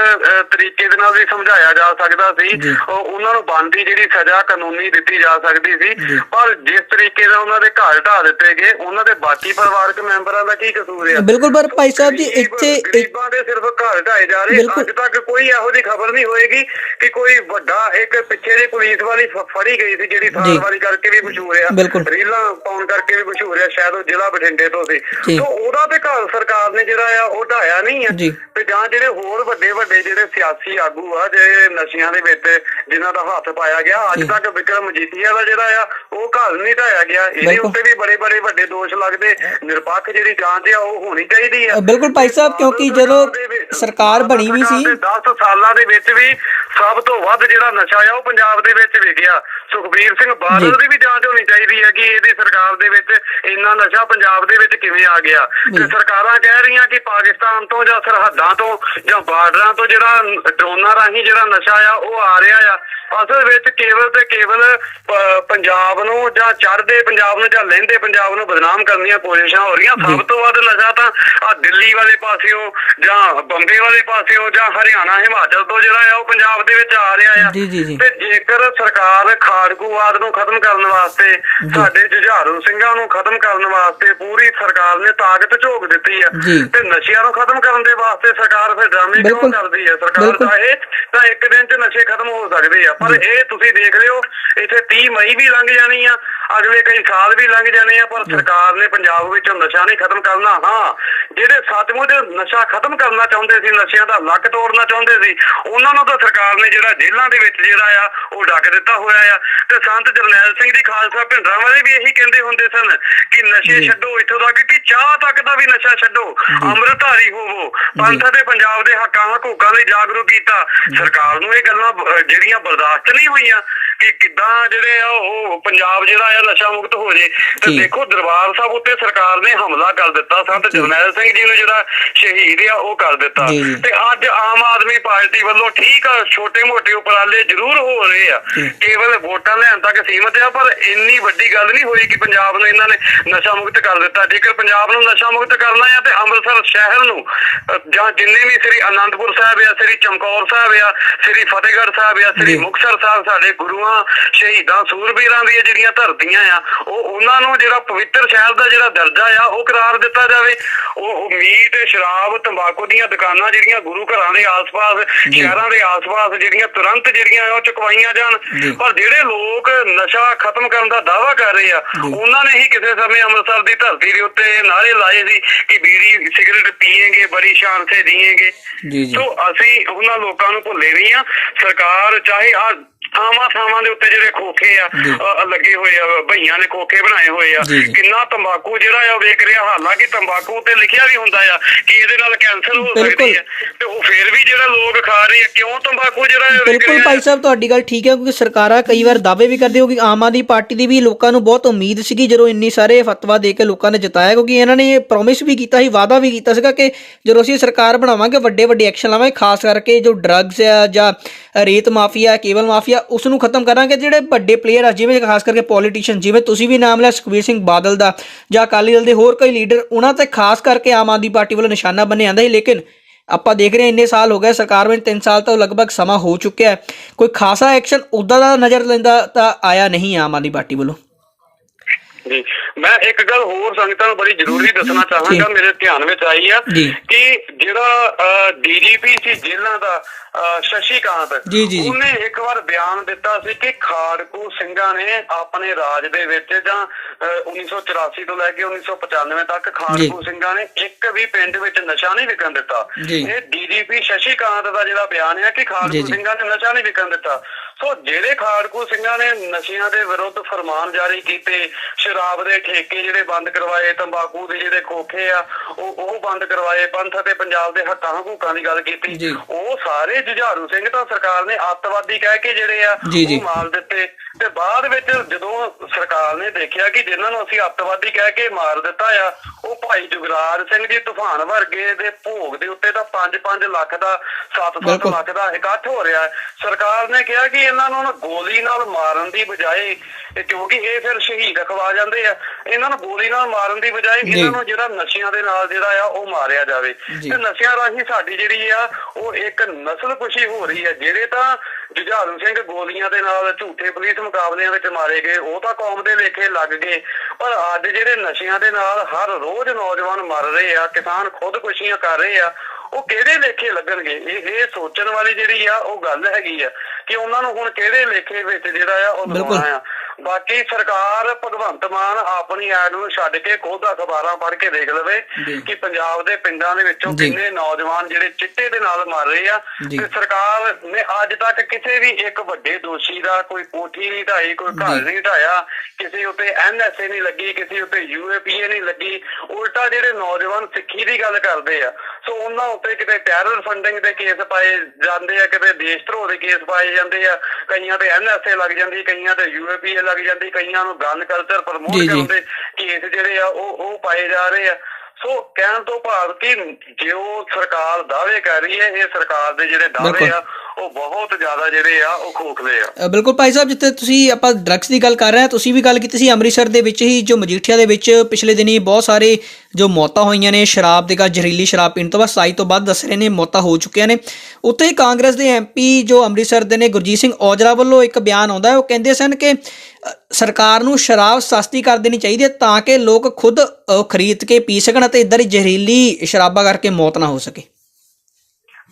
ਤਰੀਕੇ ਦੇ ਨਾਲ ਵੀ ਸਮਝਾਇਆ ਜਾ ਸਕਦਾ ਸੀ ਜੀ। ਉਹ ਉਹਨਾਂ ਨੂੰ ਬਣਦੀ ਜਿਹੜੀ ਸਜ਼ਾ ਕਾਨੂੰਨੀ ਦਿੱਤੀ ਜਾ ਸਕਦੀ ਜੀ। ਸੀ ਪਰ ਜਿਸ ਤਰੀਕੇ ਨਾਲ ਉਹਨਾਂ ਦੇ ਘਰ ਢਾ ਦਿੱਤੇ ਗਏ ਉਹਨਾਂ ਦੇ ਬਾਕੀ ਪਰਿਵਾਰਕ ਮੈਂਬਰਾਂ ਦਾ ਕੀ ਕਸੂਰ ਹੈ ਬਿਲਕੁਲ ਪਰ ਭਾਈ ਸਾਹਿਬ ਜੀ ਇੱਥੇ ਗਰੀਬਾਂ ਦੇ ਸਿਰਫ ਘਰ ਢਾਏ ਜਾ ਰਹੇ। ਅੱਜ ਤੱਕ ਕੋਈ ਇਹੋ ਜਿਹੀ ਖਬਰ ਨਹੀਂ ਹੋਏਗੀ ਕਿ ਕੋਈ ਵੱਡਾ ਇੱਕ ਪਿੱਛੇ ਦੀ ਪੁਲਿਸ ਵਾਲੀ ਫੜੀ ਗਈ ਸੀ ਜਿਹੜੀ ਜੀ। ਥਾਰ ਵਾਲੀ ਕਰਕੇ ਵੀ ਮਸ਼ਹੂਰ ਆ। ਰੀਲਾਂ ਪਾਉਣ ਕਰਕੇ ਵੀ ਮਸ਼ਹੂਰ ਆ ਸ਼ਾਇਦ ਉਹ ਜ਼ਿਲ੍ਹਾ ਬਠਿੰਡੇ ਤੋਂ ਸੀ ਸੋ ਉਹਦਾ ਤੇ ਘਰ ਸਰਕਾਰ ਨੇ ਜਿਹੜਾ ਆ ਉਹ ਢਾਇਆ ਨਹੀਂ ਆ ਜੀ। ਤੇ ਜਾਂ ਜਿਹੜੇ ਹੋਰ ਵੱਡੇ ਵੱਡੇ ਜਿਹੜੇ ਸਿਆਸੀ ਆਗੂ ਆ ਜਿਹੜੇ ਨਸ਼ਿਆਂ ਦੇ ਵਿੱਚ ਜਿਨ੍ਹਾਂ ਦਾ ਹੱਥ ਪਾਇਆ ਗਿਆ ਅੱਜ। ਤੱਕ ਵਿਕਰਮ ਮਜੀਠੀਆ ਦਾ ਜਿਹੜਾ ਆ ਉਹ ਘਰ ਨਹੀਂ ਢਾਇਆ ਗਿਆ ਇਹਦੇ। ਉੱਤੇ ਵੀ ਬੜੇ ਬੜੇ ਵੱਡੇ ਦੋਸ਼ ਲੱਗਦੇ ਨਿਰਪੱਖ ਜਿਹੜੀ ਜਾਂਚ ਆ ਉਹ ਹੋਣੀ ਚਾਹੀਦੀ ਆ ਬਿਲਕੁਲ ਭਾਈ ਸਾਹਿਬ, ਕਿਉਂਕਿ ਜਦੋਂ ਸਰਕਾਰ ਬਣੀ ਵੀ ਸੀ- 10 ਸਾਲਾਂ ਦੇ ਵਿੱਚ ਵੀ ਸਭ ਤੋਂ ਵੱਧ ਜਿਹੜਾ ਨਸ਼ਾ ਆ ਉਹ ਪੰਜਾਬ ਦੇ ਵਿੱਚ ਵਿਕਿਆ ਸੁਖਬੀਰ ਸਿੰਘ ਬਾਦਲ। ਦੀ ਵੀ ਜਾਂਚ ਹੋਣੀ ਚਾਹੀਦੀ ਹੈ ਕਿ ਇਹਦੀ ਸਰਕਾਰ ਦੇ ਵਿੱਚ ਇੰਨਾ ਨਸ਼ਾ ਪੰਜਾਬ ਦੇ ਵਿੱਚ ਕਿਵੇਂ ਆ ਗਿਆ ਤੇ। ਸਰਕਾਰਾਂ ਕਹਿ ਰਹੀਆਂ ਕਿ ਪਾਕਿਸਤਾਨ ਤੋਂ ਜਾਂ ਸਰਹੱਦਾਂ ਤੋਂ ਜਾਂ ਬਾਰਡਰਾਂ ਤੋਂ ਜਿਹੜਾ ਡਰੋਨਾਂ ਰਾਹੀਂ ਜਿਹੜਾ ਨਸ਼ਾ ਆ ਉਹ ਆ ਰਿਹਾ ਆ ਅਸਲ ਵਿੱਚ ਕੇਵਲ ਤੇ ਕੇਵਲ ਪੰਜਾਬ ਨੂੰ ਜਾਂ ਚੜ੍ਹਦੇ ਪੰਜਾਬ ਨੂੰ ਜਾਂ ਲਹਿੰਦੇ ਪੰਜਾਬ ਨੂੰ ਬਦਨਾਮ ਕਰਨ ਦੀਆਂ ਕੋਸ਼ਿਸ਼ਾਂ ਹੋ ਰਹੀਆਂ। ਸਭ ਤੋਂ ਵੱਧ ਨਸ਼ਾ ਤਾਂ ਆ ਦਿੱਲੀ ਵਾਲੇ ਪਾਸਿਓਂ ਜਾਂ ਬੰਬੇ ਵਾਲੇ ਪਾਸਿਓਂ ਜਾਂ ਹਰਿਆਣਾ ਹਿਮਾਚਲ ਤੋਂ ਜਿਹੜਾ ਆ ਉਹ ਪੰਜਾਬ ਦੇ ਵਿੱਚ ਆ ਰਿਹਾ ਆ ਜੀ, ਜੀ, ਜੀ। ਤੇ ਜੇਕਰ ਸਰਕਾਰ ਖਾੜਕੂਵਾਦ ਨੂੰ ਖਤਮ ਕਰਨ ਵਾਸਤੇ ਸਾਡੇ ਜੁਝਾਰੂ ਸਿੰਘਾਂ ਨੂੰ ਖਤਮ ਕਰਨ ਵਾਸਤੇ ਪੂਰੀ ਸਰਕਾਰ ਨੇ ਤਾਕਤ ਝੋਕ ਦਿੱਤੀ ਆ ਜੀ। ਤੇ ਨਸ਼ਿਆਂ ਨੂੰ ਖਤਮ ਕਰਨ ਦੇ ਵਾਸਤੇ ਸਰਕਾਰ ਫਿਰ ਡਰਾਮੇ ਕਿਉਂ ਬਿਲਕੁਲ। ਕਰਦੀ ਹੈ ਸਰਕਾਰ ਬਿਲਕੁਲ। ਚਾਹੇ ਤਾਂ ਇੱਕ ਦਿਨ 'ਚ ਨਸ਼ੇ ਖਤਮ ਹੋ ਸਕਦੇ ਆ ਪਰ ਇਹ ਤੁਸੀਂ ਦੇਖ ਲਿਓ ਇੱਥੇ 30 ਮਈ ਵੀ ਲੰਘ ਜਾਣੀ ਆ ਅਗਲੇ ਕਈ ਸਾਲ ਵੀ ਲੰਘ ਜਾਣੇ ਆ ਪਰ ਸਰਕਾਰ ਨੇ ਪੰਜਾਬ ਵਿੱਚੋਂ ਨਸ਼ਾ ਨਹੀਂ ਖਤਮ ਕਰਨਾ ਹਾਂ ਜਿਹੜੇ ਸੱਚਮੁੱਚ ਨਸ਼ਾ ਖਤਮ ਕਰਨਾ ਚਾਹੁੰਦੇ ਸੀ ਨਸ਼ਿਆਂ ਦਾ ਲੱਕ ਤੋੜਨਾ ਚਾਹੁੰਦੇ ਸੀ ਉਹਨਾਂ ਨੂੰ ਤਾਂ ਸਰਕਾਰ ਨੇ ਜਿਹੜਾ ਜੇਲ੍ਹਾਂ ਦੇ ਵਿੱਚ ਜਿਹੜਾ ਆ ਉਹ ਡੱਕ ਦਿੱਤਾ ਹੋਇਆ ਆ। ਤੇ ਸੰਤ ਜਰਨੈਲ ਸਿੰਘ ਜੀ ਖਾਲਸਾ ਭਿੰਡਰਾਂ ਵਾਲੇ ਵੀ ਇਹੀ ਕਹਿੰਦੇ ਹੁੰਦੇ ਸਨ ਕਿ ਨਸ਼ੇ। ਛੱਡੋ ਇੱਥੋਂ ਤੱਕ ਕਿ ਚਾਹ ਤੱਕ ਦਾ ਵੀ ਨਸ਼ਾ ਛੱਡੋ ਅੰਮ੍ਰਿਤਧਾਰੀ ਹੋਵੋ। ਪੰਥ ਤੇ ਪੰਜਾਬ ਦੇ ਹੱਕਾਂ ਹਕੂਕਾਂ ਲਈ ਜਾਗਰੂਕ ਕੀਤਾ। ਸਰਕਾਰ ਨੂੰ ਇਹ ਗੱਲਾਂ ਜਿਹੜੀਆਂ ਬਰਦਾਸ਼ਤ ਨਹੀਂ ਹੋਈਆਂ ਕਿ ਕਿੱਦਾਂ ਜਿਹੜੇ ਆ ਉਹ ਪੰਜਾਬ ਜਿਹੜਾ ਆ ਨਸ਼ਾ ਮੁਕਤ ਹੋ ਜੇ ਤੇ। ਦੇਖੋ ਦਰਬਾਰ ਸਾਹਿਬ ਉੱਤੇ ਸਰਕਾਰ ਨੇ ਹਮਲਾ ਕਰ ਦਿੱਤਾ ਸੰਤ। ਜਰਨੈਲ ਸਿੰਘ ਜੀ ਨੂੰ ਜਿਹੜਾ ਸ਼ਹੀਦ ਆ ਉਹ ਕਰ ਦਿੱਤਾ। ਤੇ ਅੱਜ ਆਮ ਆਦਮੀ ਪਾਰਟੀ ਵੱਲੋਂ ਠੀਕ ਆ ਛੋਟੇ-ਮੋਟੇ ਉਪਰਾਲੇ ਜ਼ਰੂਰ ਹੋ ਰਹੇ ਆ। ਕੇਵਲ ਵੋਟਾਂ ਲੈਣ ਤੱਕ ਸੀਮਤ ਆ ਪਰ ਇੰਨੀ ਵੱਡੀ ਗੱਲ ਨਹੀਂ ਹੋਈ ਕਿ ਪੰਜਾਬ ਨੂੰ ਇਹਨਾਂ ਨੇ ਨਸ਼ਾ ਮੁਕਤ ਕਰ ਦਿੱਤਾ ਜੇਕਰ ਪੰਜਾਬ ਨੂੰ ਨਸ਼ਾ ਮੁਕਤ ਕਰਨਾ ਆ ਤੇ ਅੰਮ੍ਰਿਤਸਰ ਸ਼ਹਿਰ ਨੂੰ ਜਾਂ ਜਿੰਨੇ ਵੀ ਸ੍ਰੀ ਅਨੰਦਪੁਰ ਸਾਹਿਬ ਆ ਸ੍ਰੀ ਚਮਕੌਰ ਸਾਹਿਬ ਆ ਸ੍ਰੀ ਫਤਿਹਗੜ੍ਹ ਸਾਹਿਬ ਆ ਸ੍ਰੀ। ਮੁਕਤਸਰ ਸਾਹਿਬ ਸਾਡੇ ਗੁਰੂਆਂ ਸ਼ਹੀਦਾਂ ਸੂਰਬੀਰਾਂ ਦੀਆਂ ਜਿਹੜੀਆਂ ਧਰਤੀਆਂ ਆ ਉਹ ਉਹਨਾਂ ਨੂੰ ਜਿਹੜਾ ਪਵਿੱਤਰ ਸ਼ਹਿਰ ਦਾ ਜਿਹੜਾ ਦਰਜਾ ਆ ਉਹ ਕਰਾਰ ਦਿੱਤਾ ਜਾਵੇ ਉਹ ਮੀਟ ਸ਼ਰਾਬ ਤੰਬਾਕੂ ਦੀਆਂ ਦੁਕਾਨਾਂ ਜਿਹੜੀਆਂ ਗੁਰੂ ਘਰਾਂ ਦੇ ਆਸ-ਪਾਸ। ਸ਼ਹਿਰਾਂ ਦੇ ਆਸ-ਪਾਸ ਜਿਹੜੀਆਂ ਤੁਰੰਤ ਜਿਹੜੀਆਂ ਉਹ ਚੁਕਵਾਈਆਂ ਜਾਣ। ਪਰ ਜਿਹੜੇ ਲੋਕ ਨਸ਼ਾ ਖਤਮ ਕਰਨ ਦਾ ਦਾਅਵਾ ਕਰ ਰਹੇ ਆ। ਉਹਨਾਂ ਨੇ ਹੀ ਕਿਸੇ ਸਮੇਂ ਅੰਮ੍ਰਿਤਸਰ ਦੀ ਧਰਤੀ ਦੇ ਉੱਤੇ ਨਾਰੇ ਲਾਏ ਸੀ ਕਿ ਬੀੜੀ ਸਿਗਰਟ ਪੀਏਂਗੇ ਬੜੀ ਸ਼ਾਨ ਸੇ ਜੀਏਂਗੇ ਜੀ ਜੀ ਸੋ ਅਸੀਂ ਉਹਨਾਂ ਲੋਕਾਂ ਨੂੰ ਭੁੱਲੇ ਨਹੀਂ ਆ ਸਰਕਾਰ ਚਾਹੇ ਆ ਥਾਵਾਂ ਥਾਵਾਂ ਦੇ ਉੱਤੇ ਜਿਹੜੇ ਖੋਖੇ ਆ। ਅ, ਲੱਗੇ ਹੋਏ ਆ ਭਈਆਂ ਨੇ ਖੋਖੇ ਬਣਾਏ ਹੋਏ ਆ ਜੀ, ਜੀ। ਕਿੰਨਾ ਤੰਬਾਕੂ ਜਿਹੜਾ ਆ ਵੇਖ ਰਿਹਾ ਹਾਲਾਂਕਿ ਤੰਬਾਕੂ ਤੇ ਲਿਖਿਆ ਵੀ ਹੁੰਦਾ ਆ ਕਿ ਇਹਦੇ ਨਾਲ ਕੈਂਸਰ ਹੋ ਬਿਲਕੁਲ। ਸਕਦੀ ਹੈ ਤੇ ਉਹ ਫੇਰ ਵੀ ਜਿਹੜਾ ਲੋਕ ਖਾ ਰਹੇ ਆ ਕਿਉਂ ਤੰਬਾਕੂ ਜਿਹੜਾ ਆ ਵਿਕ ਬਿਲਕੁਲ ਰਿਹਾ ਭਾਈ ਸਾਹਿਬ ਤੁਹਾਡੀ ਗੱਲ ਠੀਕ ਹੈ ਕਿਉਂਕਿ ਸਰਕਾਰਾਂ ਕਈ ਵਾਰ ਦਾਅਵੇ ਵੀ ਕਰਦੇ ਹੋ ਕਿ ਆਮ ਆਦਮੀ ਪਾਰਟੀ ਦੀ ਵੀ ਲੋਕਾਂ ਨੂੰ ਬਹੁਤ ਉਮੀਦ ਸੀਗੀ ਜਦੋਂ ਇੰਨੀ ਸਾਰੇ ਫਤਵਾ ਦੇ ਕੇ ਲੋਕਾਂ ਨੇ ਜਿਤਾਇਆ ਕਿਉਂਕਿ ਇਹਨਾਂ ਨੇ ਪ੍ਰੋਮਿਸ ਵੀ ਕੀਤਾ ਸੀ ਵਾਅਦਾ ਵੀ ਕੀਤਾ ਸੀਗਾ ਕਿ ਜਦੋਂ ਅਸੀਂ ਸਰਕਾਰ ਬਣਾਵਾਂਗੇ ਵੱਡੇ ਵੱਡੇ ਐਕਸ਼ਨ ਲਾਵਾਂਗੇ ਖਾਸ ਕਰਕੇ ਜੋ ਡਰੱਗਸ ਆ ਜਾਂ ਰੇਤ ਮਾਫੀਆ ਕੇਬਲ ਮਾਫੀਆ ਉਸ ਨੂੰ ਖਤਮ ਕਰਾਂਗੇ। ਜਿਹੜੇ ਵੱਡੇ ਪਲੇਅਰ ਆ, ਜਿਵੇਂ ਖਾਸ ਕਰਕੇ ਪੋਲੀਟੀਸ਼ੀਅਨ ਜਿਵੇਂ ਤੁਸੀਂ ਵੀ ਨਾਮ ਲਿਆ, ਸੁਖਬੀਰ ਸਿੰਘ ਬਾਦਲ ਦਾ ਜਾਂ ਅਕਾਲੀ ਦਲ ਦੇ ਹੋਰ ਕਈ ਲੀਡਰ ਉਹਨਾਂ ਤੇ ਖਾਸ ਕਰਕੇ ਆਮ ਆਦਮੀ ਪਾਰਟੀ ਵੱਲੋਂ ਨਿਸ਼ਾਨਾ ਬੰਨਿਆ ਜਾਂਦਾ ਸੀ। ਲੇਕਿਨ ਆਪਾਂ ਦੇਖ ਰਹੇ ਹਾਂ, ਇੰਨੇ ਸਾਲ ਹੋ ਗਏ, ਸਰਕਾਰ ਵਿੱਚ 3 ਸਾਲ ਤੋਂ ਲਗਭਗ ਸਮਾਂ ਹੋ ਚੁੱਕਿਆ ਹੈ। ਕੋਈ ਖਾਸਾ ਐਕਸ਼ਨ ਉਦਾਂ ਦਾ ਨਜ਼ਰ ਲੈਂਦਾ ਤਾਂ ਆਇਆ ਨਹੀਂ ਆਮ ਆਦਮੀ ਪਾਰਟੀ ਵੱਲੋਂ। ਜੀ ਮੈਂ ਇੱਕ ਗੱਲ ਹੋਰ ਸੰਗਤਾਂ ਨੂੰ ਬੜੀ ਜ਼ਰੂਰੀ ਦੱਸਣਾ ਚਾਹਾਂਗਾ। ਮੇਰੇ ਧਿਆਨ ਵਿੱਚ ਆਈ ਆ। ਕਿ ਜਿਹੜਾ ਡੀਜੀਪੀ ਸੀ ਜੇਲ੍ਹਾਂ ਦਾ ਸ਼ਸ਼ੀਕਾਂਤ। ਉਹਨੇ ਇੱਕ ਵਾਰ ਬਿਆਨ ਦਿੱਤਾ ਸੀ ਕਿ ਖਾੜਕੂ ਸਿੰਘਾਂ ਨੇ ਆਪਣੇ ਰਾਜ ਦੇ ਵਿੱਚ ਜਾਂ ਅਹ, 1984 ਤੋਂ ਲੈ ਕੇ 1995 ਤੱਕ ਖਾੜਕੂ ਸਿੰਘਾਂ ਨੇ ਇੱਕ ਵੀ ਪਿੰਡ ਵਿੱਚ ਨਸ਼ਾ ਨਹੀਂ ਵਿਕਣ ਦਿੱਤਾ। ਇਹ ਡੀਜੀਪੀ ਸ਼ਸ਼ੀਕਾਂਤ ਦਾ ਜਿਹੜਾ ਬਿਆਨ ਹੈ ਕਿ ਖਾੜਕੂ। ਸਿੰਘਾਂ ਨੇ ਨਸ਼ਾ ਨਹੀਂ ਵਿਕਣ ਦਿੱਤਾ ਸੋ ਜਿਹੜੇ ਖਾੜਕੂ ਸਿੰਘਾਂ ਨੇ ਨਸ਼ਿਆਂ ਦੇ ਵਿਰੁੱਧ ਫਰਮਾਨ ਜਾਰੀ ਕੀਤੇ ਸ਼ਰਾਬ ਦੇ ਠੇਕੇ ਜਿਹੜੇ ਬੰਦ ਕਰਵਾਏ ਤੰਬਾਕੂ ਦੇ ਜਿਹੜੇ ਖੋਖੇ ਆ ਉਹ ਉਹ ਬੰਦ ਕਰਵਾਏ ਪੰਥ ਅਤੇ ਪੰਜਾਬ ਦੇ ਹੱਕਾਂ ਹਕੂਕਾਂ ਦੀ ਗੱਲ। ਕੀਤੀ ਉਹ ਸਾਰੇ ਜੁਝਾਰੂ ਸਿੰਘ ਤਾਂ ਸਰਕਾਰ ਨੇ ਅੱਤਵਾਦੀ ਕਹਿ ਕੇ ਜਿਹੜੇ ਆ। ਉਹ ਮਾਰ ਦਿੱਤੇ ਤੇ ਬਾਅਦ ਵਿੱਚ ਜਦੋਂ ਸਰਕਾਰ ਨੇ ਦੇਖਿਆ ਕਿ ਜਿਨ੍ਹਾਂ ਨੂੰ ਅਸੀਂ ਅੱਤਵਾਦੀ ਕਹਿ ਕੇ ਮਾਰ ਦਿੱਤਾ ਆ ਉਹ ਭਾਈ ਜੁਗਰਾਜ ਸਿੰਘ ਜੀ ਤੂਫਾਨ ਵਰਗੇ ਦੇ ਭੋਗ ਦੇ ਉੱਤੇ ਤਾਂ 5-5 ਲੱਖ ਦਾ 7-7 ਬਿਲਕੁਲ। ਲੱਖ ਦਾ ਇਕੱਠ ਹੋ ਰਿਹਾ ਸਰਕਾਰ ਨੇ ਕਿਹਾ ਕਿ ਇਹਨਾਂ ਨੂੰ ਗੋਲੀ ਨਾਲ ਮਾਰਨ ਦੀ ਬਜਾਏ ਕਿਉਂਕਿ ਇਹ ਫਿਰ ਸ਼ਹੀਦ ਖਵਾ ਜਾਂਦੇ ਆ ਇਹਨਾਂ ਨੂੰ ਗੋਲੀ ਨਾਲ ਮਾਰਨ ਦੀ ਬਜਾਏ। ਇਹਨਾਂ ਨੂੰ ਜਿਹੜਾ ਨਸ਼ਿਆਂ ਦੇ ਨਾਲ ਜਿਹੜਾ ਆ ਉਹ ਮਾਰਿਆ ਜਾਵੇ। ਤੇ ਨਸ਼ਿਆਂ ਰਾਹੀਂ ਸਾਡੀ ਜਿਹੜੀ ਆ ਉਹ ਇੱਕ ਨਸਲ ਕੁਸ਼ੀ ਹੋ ਰਹੀ ਹੈ ਜਿਹੜੇ ਤਾਂ ਜੁਝਾਰੂ ਸਿੰਘ ਗੋਲੀਆਂ ਦੇ ਨਾਲ ਝੂਠੇ ਪੁਲਿਸ ਮੁਕਾਬਲਿਆਂ ਵਿੱਚ ਮਾਰੇ ਗਏ ਉਹ ਤਾਂ ਕੌਮ ਦੇ ਲੇਖੇ ਲੱਗ ਗਏ ਪਰ ਅੱਜ ਜਿਹੜੇ ਨਸ਼ਿਆਂ ਦੇ ਨਾਲ ਹਰ ਰੋਜ਼ ਨੌਜਵਾਨ ਮਰ ਰਹੇ ਆ ਕਿਸਾਨ ਖੁਦਕੁਸ਼ੀਆਂ ਕਰ ਰਹੇ ਆ ਉਹ ਕਿਹੜੇ ਲੇਖੇ ਲੱਗਣਗੇ ਇਹ ਇਹ ਸੋਚਣ ਵਾਲੀ ਜਿਹੜੀ ਆ ਉਹ ਗੱਲ ਹੈਗੀ ਆ ਕਿ ਉਹਨਾਂ ਨੂੰ ਹੁਣ ਕਿਹੜੇ ਲੇਖੇ ਵਿੱਚ ਜਿਹੜਾ ਆ ਉਹ। ਲਗਾਉਣਾ ਆ ਬਾਕੀ ਸਰਕਾਰ ਭਗਵੰਤ ਮਾਨ ਆਪਣੀ ਐਡ ਨੂੰ ਛੱਡ ਕੇ ਖੁਦ ਅਖਬਾਰਾਂ ਪੜ੍ਹ ਕੇ ਦੇਖ ਲਵੇ। ਕਿ ਪੰਜਾਬ ਦੇ ਪਿੰਡਾਂ ਦੇ ਵਿੱਚੋਂ। ਕਿੰਨੇ ਨੌਜਵਾਨ ਜਿਹੜੇ ਚਿੱਟੇ ਦੇ ਨਾਲ ਮਰ ਰਹੇ ਆ। ਤੇ ਸਰਕਾਰ ਨੇ ਅੱਜ ਤੱਕ ਕਿਸੇ ਵੀ ਇੱਕ ਵੱਡੇ ਦੋਸ਼ੀ ਦਾ ਕੋਈ ਕੋਠੀ ਨਹੀਂ ਢਾਈ ਕੋਈ ਘਰ। ਨਹੀਂ ਢਾਇਆ ਕਿਸੇ ਉੱਤੇ ਐਨਐਸਏ ਨਹੀਂ ਲੱਗੀ ਕਿਸੇ ਉੱਤੇ ਯੂਏਪੀਏ ਨਹੀਂ ਲੱਗੀ ਉਲਟਾ ਜਿਹੜੇ ਨੌਜਵਾਨ ਸਿੱਖੀ ਦੀ ਗੱਲ ਕਰਦੇ ਆ ਸੋ ਉਹਨਾਂ ਉੱਤੇ ਕਿਤੇ ਟੈਰਰ ਫੰਡਿੰਗ ਦੇ ਕੇਸ ਪਾਏ ਜਾਂਦੇ ਆ ਕਿਤੇ ਦੇਸ਼ ਧਰੋਹ ਦੇ ਕੇਸ ਪਾਏ ਜਾਂਦੇ ਆ ਕਈਆਂ ਤੇ ਐਨਐਸਏ ਲੱਗ ਜਾਂਦੀ ਕਈਆਂ ਤੇ ਯੂਏਪੀਏ ਲੱਗ ਜਾਂਦੀ ਕਈਆਂ ਨੂੰ ਗਨ ਕਲਚਰ ਪ੍ਰਮੋਟ। ਕਰਨ ਦੇ ਕੇਸ ਜਿਹੜੇ ਆ ਉਹ ਉਹ ਪਾਏ ਜਾ ਰਹੇ ਆ ਸੋ ਕਹਿਣ ਤੋਂ ਭਾਵ ਕਿ ਜੋ ਸਰਕਾਰ ਦਾਅਵੇ ਕਰ ਰਹੀ ਹੈ ਇਹ ਸਰਕਾਰ ਦੇ ਜਿਹੜੇ ਦਾਅਵੇ। ਆ ਉਹ ਬਹੁਤ ਜ਼ਿਆਦਾ ਜਿਹੜੇ ਆ ਉਹ ਖੋਖਲੇ ਆ ਬਿਲਕੁਲ ਭਾਈ ਸਾਹਿਬ ਜਿੱਥੇ ਤੁਸੀਂ ਆਪਾਂ ਡਰੱਗਸ ਦੀ ਗੱਲ ਕਰ ਰਹੇ ਹਾਂ ਤੁਸੀਂ ਵੀ ਗੱਲ ਕੀਤੀ ਸੀ ਅੰਮ੍ਰਿਤਸਰ ਦੇ ਵਿੱਚ ਹੀ ਜੋ ਮਜੀਠੀਆ ਦੇ ਵਿੱਚ ਪਿਛਲੇ ਦਿਨੀ ਬਹੁਤ ਸਾਰੇ ਜੋ ਮੌਤਾਂ ਹੋਈਆਂ ਨੇ, ਸ਼ਰਾਬ ਦੇ ਕਾ ਜ਼ਹਿਰੀਲੀ ਸ਼ਰਾਬ ਪੀਣ ਤੋਂ ਬਾਅਦ 27 ਤੋਂ ਬਾਅਦ ਦੱਸ ਰਹੇ ਨੇ ਮੌਤਾਂ ਹੋ ਚੁੱਕੀਆਂ ਨੇ। ਉੱਥੇ ਹੀ ਕਾਂਗਰਸ ਦੇ ਐਮਪੀ ਜੋ ਅੰਮ੍ਰਿਤਸਰ ਦੇ ਨੇ, ਗੁਰਜੀਤ ਸਿੰਘ ਔਜਲਾ ਵੱਲੋਂ ਇੱਕ ਬਿਆਨ ਆਉਂਦਾ ਹੈ। ਉਹ ਕਹਿੰਦੇ ਸਨ ਕਿ ਸਰਕਾਰ ਨੂੰ ਸ਼ਰਾਬ ਸਸਤੀ ਕਰ ਦੇਣੀ ਚਾਹੀਦੀ ਹੈ ਤਾਂ ਕਿ ਲੋਕ ਖੁਦ ਖਰੀਦ ਕੇ ਪੀ ਸਕਣ ਅਤੇ ਇਦਾਂ ਦੀ ਜ਼ਹਿਰੀਲੀ ਸ਼ਰਾਬਾਂ ਕਰਕੇ ਮੌਤ ਨਾ ਹੋ ਸਕੇ।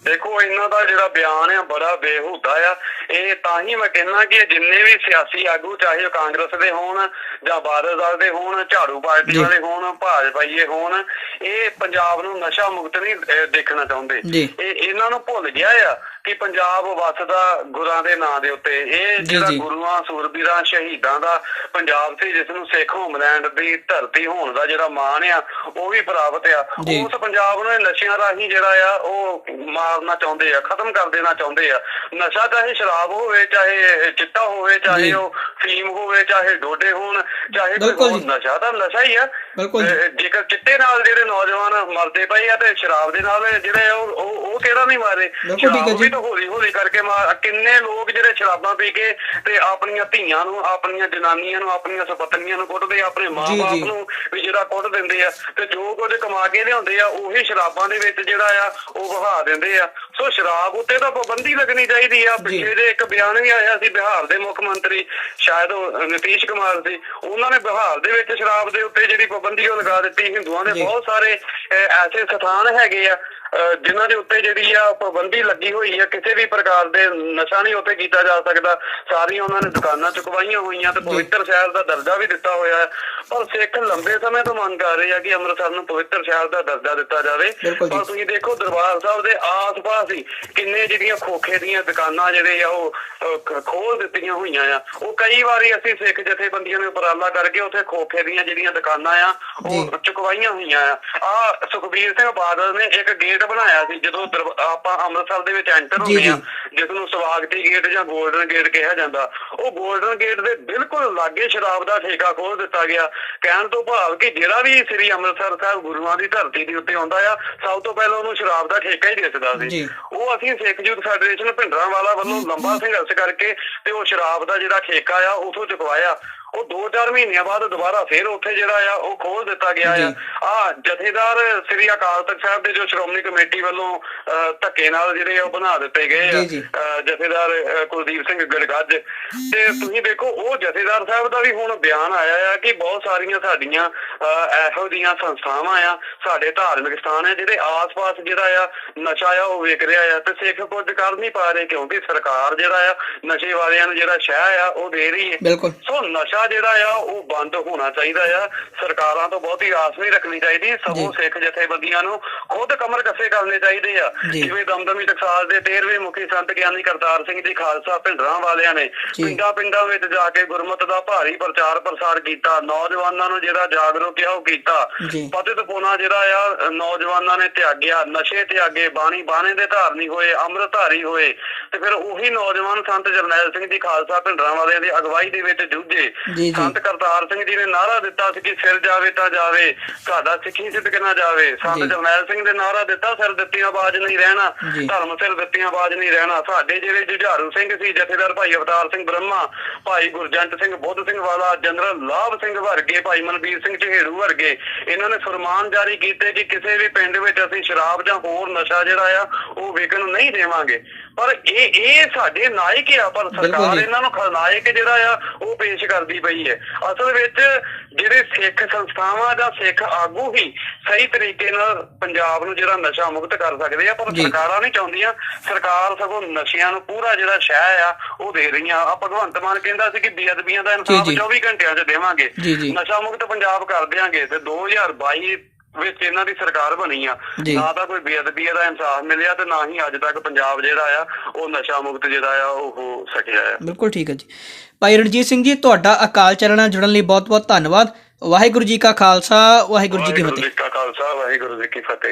ਦੇਖੋ ਇਹਨਾਂ ਦਾ ਜਿਹੜਾ ਬਿਆਨ ਆ ਬੜਾ ਬੇਹੂਦਾ ਆ ਇਹ ਤਾਂ ਹੀ ਮੈਂ ਕਹਿੰਦਾ ਕਿ ਜਿੰਨੇ ਵੀ ਸਿਆਸੀ ਆਗੂ ਚਾਹੇ ਉਹ ਕਾਂਗਰਸ ਦੇ ਹੋਣ ਜਾਂ ਬਾਦਲ ਦਲ ਦੇ ਹੋਣ ਝਾੜੂ ਪਾਰਟੀ। ਵਾਲੇ ਹੋਣ ਭਾਜਪਾਈਏ ਹੋਣ ਇਹ ਪੰਜਾਬ ਨੂੰ ਨਸ਼ਾ ਮੁਕਤ ਨਹੀਂ ਦੇਖਣਾ ਚਾਹੁੰਦੇ। ਇਹ ਇਹਨਾਂ ਨੂੰ ਭੁੱਲ ਗਿਆ ਆ ਕਿ ਪੰਜਾਬ ਵਸਦਾ ਗੁਰਾਂ ਦੇ ਨਾਂ ਦੇ ਉੱਤੇ ਇਹ ਜਿਹੜਾ। ਗੁਰੂਆਂ ਸੂਰਬੀਰਾਂ ਸ਼ਹੀਦਾਂ ਦਾ ਪੰਜਾਬ ਸੀ ਜਿਸ ਨੂੰ ਸਿੱਖ ਹੋਮਲੈਂਡ ਦੀ ਧਰਤੀ ਹੋਣ ਦਾ ਜਿਹੜਾ ਮਾਣ ਆ ਉਹ ਵੀ ਪ੍ਰਾਪਤ ਆ। ਉਸ ਪੰਜਾਬ ਨੂੰ ਇਹ ਨਸ਼ਿਆਂ ਰਾਹੀਂ ਜਿਹੜਾ ਆ ਉਹ ਮਾਰਨਾ ਚਾਹੁੰਦੇ ਆ ਖਤਮ ਕਰ ਦੇਣਾ ਚਾਹੁੰਦੇ ਆ ਨਸ਼ਾ ਚਾਹੇ ਸ਼ਰਾਬ ਹੋਵੇ ਚਾਹੇ ਚਿੱਟਾ ਹੋਵੇ। ਚਾਹੇ ਉਹ ਫੀਮ ਹੋਵੇ ਚਾਹੇ ਡੋਡੇ ਹੋਣ ਚਾਹੇ ਕੋਈ। ਨਸ਼ਾ ਤਾਂ ਨਸ਼ਾ ਹੀ ਆ ਜੇਕਰ ਚਿੱਟੇ ਨਾਲ ਜਿਹੜੇ ਨੌਜਵਾਨ ਮਰਦੇ ਪਏ ਆ ਤੇ ਸ਼ਰਾਬ ਦੇ ਨਾਲ ਜਿਹੜੇ ਉਹ ਉਹ ਕਿਹੜਾ ਨਹੀਂ ਮਾਰੇ ਬਿਲਕੁਲ ਠੀਕ ਹੈ ਸ਼ਰਾਬ ਜੀ। ਤਾਂ ਹੌਲੀ ਹੌਲੀ ਕਰਕੇ ਮਾਰ ਕਿੰਨੇ ਲੋਕ ਜਿਹੜੇ ਸ਼ਰਾਬਾਂ ਪੀ ਕੇ ਤੇ ਆਪਣੀਆਂ ਧੀਆਂ ਨੂੰ ਆਪਣੀਆਂ ਜਨਾਨੀਆਂ ਨੂੰ ਆਪਣੀਆਂ ਸੁਪਤਨੀਆਂ ਨੂੰ ਕੁੱਟਦੇ ਆ ਆਪਣੇ ਮਾਪੇ ਜੀ। ਨੂੰ ਵੀ ਜਿਹੜਾ ਕੁੱਟ ਦਿੰਦੇ ਆ ਤੇ ਜੋ ਕੁਝ ਕਮਾ ਕੇ ਲਿਆਉਂਦੇ ਆ ਉਹੀ ਸ਼ਰਾਬਾਂ ਦੇ ਵਿੱਚ ਜਿਹੜਾ ਆ ਉਹ ਵਹਾ ਦਿੰਦੇ ਆ ਸੋ ਸ਼ਰਾਬ ਉੱਤੇ ਤਾਂ ਪਾਬੰਦੀ ਲੱਗਣੀ ਚਾਹੀਦੀ ਆ। ਪਿੱਛੇ ਜੇ ਇੱਕ ਬਿਆਨ ਵੀ ਆਇਆ ਸੀ ਬਿਹਾਰ ਦੇ ਮੁੱਖ ਮੰਤਰੀ ਸ਼ਾਇਦ ਉਹ ਨਿਤੀਸ਼ ਕੁਮਾਰ ਸੀ ਉਹਨਾਂ ਨੇ ਬਿਹਾਰ ਦੇ ਵਿੱਚ ਸ਼ਰਾਬ ਦੇ ਉੱਤੇ ਜਿਹੜੀ ਪਾਬੰਦੀ ਉਹ ਲਗਾ ਦਿੱਤੀ ਹਿੰਦੂਆਂ ਦੇ ਜੀ। ਬਹੁਤ ਸਾਰੇ ਅਹ, ਐਸੇ ਸਥਾਨ ਹੈਗੇ ਆ ਜਿਨ੍ਹਾਂ ਦੇ ਉੱਤੇ ਜਿਹੜੀ ਆ ਪਾਬੰਦੀ ਲੱਗੀ ਹੋਈ ਆ ਕਿਸੇ ਵੀ ਪ੍ਰਕਾਰ ਦੇ ਨਸ਼ਾ ਨਹੀਂ ਉੱਤੇ ਕੀਤਾ ਜਾ ਸਕਦਾ। ਸਾਰੀਆਂ ਉਹਨਾਂ ਨੇ ਦੁਕਾਨਾਂ ਚੁਕਵਾਈਆਂ ਹੋਈਆਂ ਤੇ ਪਵਿੱਤਰ ਸ਼ਹਿਰ ਦਾ ਦਰਜਾ ਵੀ ਦਿੱਤਾ ਹੋਇਆ ਹੈ। ਪਰ ਸਿੱਖ ਲੰਬੇ ਸਮੇਂ ਤੋਂ ਮੰਗ ਕਰ ਰਹੇ ਆ ਕਿ ਅੰਮ੍ਰਿਤਸਰ ਨੂੰ ਪਵਿੱਤਰ ਸ਼ਹਿਰ ਦਾ ਦਰਜਾ ਦਿੱਤਾ ਜਾਵੇ। ਪਰ ਤੁਸੀਂ ਦੇਖੋ ਦਰਬਾਰ ਸਾਹਿਬ ਦੇ ਆਸ-ਪਾਸ ਹੀ ਕਿੰਨੇ ਜਿਹੜੀਆਂ ਖੋਖੇ ਦੀਆਂ ਦੁਕਾਨਾਂ ਜਿਹੜੇ ਆ ਉਹ ਖੋਲ ਦਿੱਤੀਆਂ ਹੋਈਆਂ ਆ। ਉਹ ਕਈ ਵਾਰੀ ਅਸੀਂ ਸਿੱਖ ਜਥੇਬੰਦੀਆਂ ਨੇ ਉਪਰਾਲਾ ਕਰਕੇ ਉੱਥੇ ਖੋਖੇ ਦੀਆਂ ਜਿਹੜੀਆਂ ਦੁਕਾਨਾਂ ਆ ਉਹ ਚੁਕਵਾਈਆਂ ਹੋਈਆਂ ਆ। ਆ ਸੁਖਬੀਰ ਸਿੰਘ ਬਾਦਲ ਨੇ ਇੱਕ ਗੇਟ ਬਣਾਇਆ ਸੀ ਜਦੋਂ ਦਰਬ- ਆਪਾਂ ਅੰਮ੍ਰਿਤਸਰ ਦੇ ਵਿੱਚ ਐਂਟਰ ਜੀ, ਹੁੰਦੇ ਆ। ਜਿਸ ਨੂੰ ਸਵਾਗਤੀ ਗੇਟ ਜਾਂ 골ਡਨ ਗੇਟ ਕਿਹਾ ਜਾਂਦਾ। ਉਹ 골ਡਨ ਗੇਟ ਦੇ ਬਿਲਕੁਲ ਲਾਗੇ ਸ਼ਰਾਬ ਦਾ ਠੇਕਾ ਖੋਲ ਦਿੱਤਾ ਗਿਆ। ਕਹਿਣ ਤੋਂ ਭਾਵ ਕਿ ਜਿਹੜਾ ਵੀ ਸ੍ਰੀ ਅੰਮ੍ਰਿਤਸਰ ਸਾਹਿਬ ਗੁਰੂਆਂ ਦੀ ਧਰਤੀ ਦੇ ਉੱਤੇ ਆਉਂਦਾ ਆ ਸਭ ਤੋਂ ਪਹਿਲਾਂ ਉਹਨੂੰ ਸ਼ਰਾਬ ਦਾ ਠੇਕਾ ਹੀ ਦਿਸਦਾ ਜੀ। ਸੀ ਉਹ ਅਸੀਂ ਸਿੱਖ ਯੂਥ ਫੈਡਰੇਸ਼ਨ ਭਿੰਡਰਾਂਵਾਲਾ ਵੱਲੋਂ ਲੰਬਾ ਸੰਘਰਸ਼ ਕਰਕੇ ਤੇ ਉਹ ਸ਼ਰਾਬ ਦਾ ਜਿਹੜਾ ਠੇਕਾ ਆ ਉਥੋਂ ਚੁਕਵਾਇਆ। ਉਹ 2-4 ਮਹੀਨਿਆਂ ਬਾਅਦ ਦੁਬਾਰਾ ਫੇਰ ਉੱਥੇ ਜਿਹੜਾ ਆ ਉਹ ਖੋਲ ਦਿੱਤਾ ਗਿਆ। ਆ। ਆ ਜਥੇਦਾਰ ਸ੍ਰੀ ਅਕਾਲ ਤਖਤ ਸਾਹਿਬ ਦੇ ਜੋ ਸ਼੍ਰੋਮਣੀ ਕਮੇਟੀ ਵੱਲੋਂ ਧੱਕੇ ਨਾਲ ਜਿਹੜੇ ਉਹ ਬਣਾ ਦਿੱਤੇ ਗਏ ਆ। ਜਥੇਦਾਰ ਕੁਲਦੀਪ ਸਿੰਘ ਗੜਗੱਜ। ਤੇ ਤੁਸੀਂ ਦੇਖੋ ਉਹ ਜਥੇਦਾਰ ਸਾਹਿਬ ਦਾ ਵੀ ਹੁਣ ਬਿਆਨ ਆਇਆ ਆ ਕਿ ਬਹੁਤ ਸਾਰੀਆਂ ਸਾਡੀਆਂ ਇਹੋ ਜਿਹੀਆਂ ਸੰਸਥਾਵਾਂ ਆ ਸਾਡੇ ਧਾਰਮਿਕ ਸਥਾਨ ਆ ਜਿਹਦੇ ਆਸ-ਪਾਸ ਜਿਹੜਾ ਆ ਨਸ਼ਾ ਆ ਉਹ ਵਿਕ ਰਿਹਾ ਆ। ਤੇ ਸਿੱਖ ਕੁਝ ਕਰ ਨਹੀਂ ਪਾ ਰਹੇ ਕਿਉਂਕਿ ਸਰਕਾਰ ਜਿਹੜਾ ਆ ਨਸ਼ੇ ਵਾਲਿਆਂ ਨੂੰ ਜਿਹੜਾ ਸ਼ਹਿ ਆ ਉਹ ਦੇ ਰਹੀ ਹੈ। ਸੋ ਨਸ਼ਾ ਜਿਹੜਾ ਆ ਉਹ ਬੰਦ ਹੋਣਾ ਚਾਹੀਦਾ ਆ ਸਰਕਾਰਾਂ ਤੋਂ ਬਹੁਤੀ ਆਸ ਨਹੀਂ ਰੱਖਣੀ ਚਾਹੀਦੀ ਸਗੋਂ। ਸਿੱਖ ਜਥੇਬੰਦੀਆਂ ਨੂੰ ਖੁਦ ਕਮਰ ਕੱਸੇ ਕਰਨੇ ਚਾਹੀਦੇ ਆ। ਜਿਵੇਂ ਦਮਦਮੀ ਟਕਸਾਲ ਦੇ 13ਵੇਂ ਮੁਖੀ ਸੰਤ ਗਿਆਨੀ ਕਰਤਾਰ ਸਿੰਘ ਜੀ ਖਾਲਸਾ ਭਿੰਡਰਾਂ ਵਾਲਿਆਂ ਨੇ। ਪਿੰਡਾਂ ਪਿੰਡਾਂ ਵਿੱਚ ਜਾ ਕੇ ਗੁਰਮਤਿ ਦਾ ਭਾਰੀ ਪ੍ਰਚਾਰ ਪ੍ਰਸਾਰ ਕੀਤਾ ਨੌਜਵਾਨਾਂ ਨੂੰ ਜਿਹੜਾ ਜਾਗਰੂਕ ਆ ਉਹ ਕੀਤਾ। ਪਤਿਤ ਪੁਨਾ ਜਿਹੜਾ ਆ ਨੌਜਵਾਨਾਂ ਨੇ ਤਿਆਗਿਆ ਨਸ਼ੇ ਤਿਆਗੇ ਬਾਣੀ ਬਾਣੇ ਦੇ ਧਾਰਨੀ ਹੋਏ ਅੰਮ੍ਰਿਤ ਧਾਰੀ ਹੋਏ ਤੇ ਫਿਰ ਉਹੀ ਨੌਜਵਾਨ ਸੰਤ ਜਰਨੈਲ ਸਿੰਘ ਜੀ ਖਾਲਸਾ ਭਿੰਡਰਾਂ ਵਾਲਿਆਂ ਦੀ ਅਗਵਾਈ ਦੇ ਵਿੱਚ ਜੂਝੇ। ਸੰਤ ਕਰਤਾਰ ਸਿੰਘ ਜੀ ਨੇ ਨਾਰਾ ਦਿੱਤਾ ਸੀ ਕਿ ਸਿਰ ਜਾਵੇ ਤਾਂ ਜਾਵੇ ਸਾਡਾ ਸਿੱਖੀ ਸਿੱਧਕ ਨਾ ਜਾਵੇ ਸੰਤ। ਜਰਨੈਲ ਸਿੰਘ ਨੇ ਨਾਰਾ ਦਿੱਤਾ ਸਿਰ ਦਿੱਤੀਆਂ ਬਾਜ ਨਹੀਂ ਰਹਿਣਾ। ਧਰਮ ਸਿਰ ਦਿੱਤੀਆਂ ਬਾਜ ਨਹੀਂ ਰਹਿਣਾ ਸਾਡੇ ਜਿਹੜੇ ਜੁਝਾਰੂ ਸਿੰਘ ਸੀ ਜਥੇਦਾਰ ਭਾਈ ਅਵਤਾਰ ਸਿੰਘ ਬ੍ਰਹਮਾ ਭਾਈ ਗੁਰਜੰਟ ਸਿੰਘ ਬੁੱਧ ਸਿੰਘ ਵਾਲਾ ਜਨਰਲ ਲਾਭ ਸਿੰਘ ਵਰਗੇ ਭਾਈ ਮਨਵੀਰ ਸਿੰਘ ਝਹੇੜੂ ਵਰਗੇ ਇਹਨਾਂ ਨੇ ਫਰਮਾਨ ਜਾਰੀ ਕੀਤੇ ਕਿ ਕਿਸੇ ਵੀ ਪਿੰਡ ਵਿੱਚ ਅਸੀਂ ਸ਼ਰਾਬ ਜਾਂ ਹੋਰ ਨਸ਼ਾ ਜਿਹੜਾ ਆ ਉਹ ਵਿਕਣ ਨਹੀਂ ਦੇਵਾਂਗੇ ਪਰ ਇਹ ਇਹ ਸਾਡੇ ਨਾਇਕ ਆ ਪਰ ਸਰਕਾਰ। ਇਹਨਾਂ ਨੂੰ ਖਲਨਾਇਕ ਜਿਹੜਾ ਆ ਉਹ ਪੇਸ਼ ਕਰਦੀ ਪਈ ਹੈ ਅਸਲ ਵਿੱਚ ਜਿਹੜੇ ਸਿੱਖ ਸੰਸਥਾਵਾਂ ਜਾਂ ਸਿੱਖ ਆਗੂ ਹੀ ਸਹੀ ਤਰੀਕੇ ਨਾਲ ਪੰਜਾਬ ਨੂੰ ਜਿਹੜਾ ਨਸ਼ਾ ਮੁਕਤ ਕਰ ਸਕਦੇ ਆ ਪਰ। ਸਰਕਾਰਾਂ ਨਹੀਂ ਚਾਹੁੰਦੀਆਂ ਸਰਕਾਰ ਸਗੋਂ ਨਸ਼ਿਆਂ ਨੂੰ ਪੂਰਾ ਜਿਹੜਾ ਸ਼ਹਿ ਆ ਉਹ ਦੇ ਰਹੀਆਂ ਆ ਭਗਵੰਤ ਮਾਨ ਕਹਿੰਦਾ ਸੀ ਕਿ ਬੇਅਦਬੀਆਂ ਦਾ ਇਨਸਾਫ ਜੀ, ਜੀ। 24 ਘੰਟਿਆਂ 'ਚ ਦੇਵਾਂਗੇ। ਨਸ਼ਾ ਮੁਕਤ ਪੰਜਾਬ ਕਰ ਦਿਆਂਗੇ ਤੇ 2022 ਵਿੱਚ ਇਹਨਾਂ ਦੀ ਸਰਕਾਰ ਬਣੀ ਆ। ਨਾ ਤਾਂ ਕੋਈ ਬੇਅਦਬੀ ਦਾ ਇਨਸਾਫ ਮਿਲਿਆ ਤੇ ਨਾ ਹੀ ਅੱਜ ਤੱਕ ਪੰਜਾਬ ਜਿਹੜਾ ਆ ਉਹ ਨਸ਼ਾ ਮੁਕਤ ਜਿਹੜਾ ਆ ਉਹ ਹੋ ਸਕਿਆ ਆ। ਬਿਲਕੁਲ ਠੀਕ ਹੈ ਜੀ। ਭਾਈ ਰਣਜੀਤ ਸਿੰਘ ਜੀ ਤੁਹਾਡਾ ਅਕਾਲ ਚਰਨ ਨਾਲ ਜੁੜਨ ਲਈ ਬਹੁਤ-ਬਹੁਤ ਧੰਨਵਾਦ। ਵਾਹਿਗੁਰੂ ਜੀ ਕਾ ਖਾਲਸਾ ਵਾਹਿਗੁਰੂ ਜੀ ਕੀ ਵਾਹਿਗੁਰੂ ਫਤਿਹ। ਜੀ ਕਾ ਖਾਲਸਾ ਵਾਹਿਗੁਰੂ ਜੀ ਕੀ ਫਤਿਹ।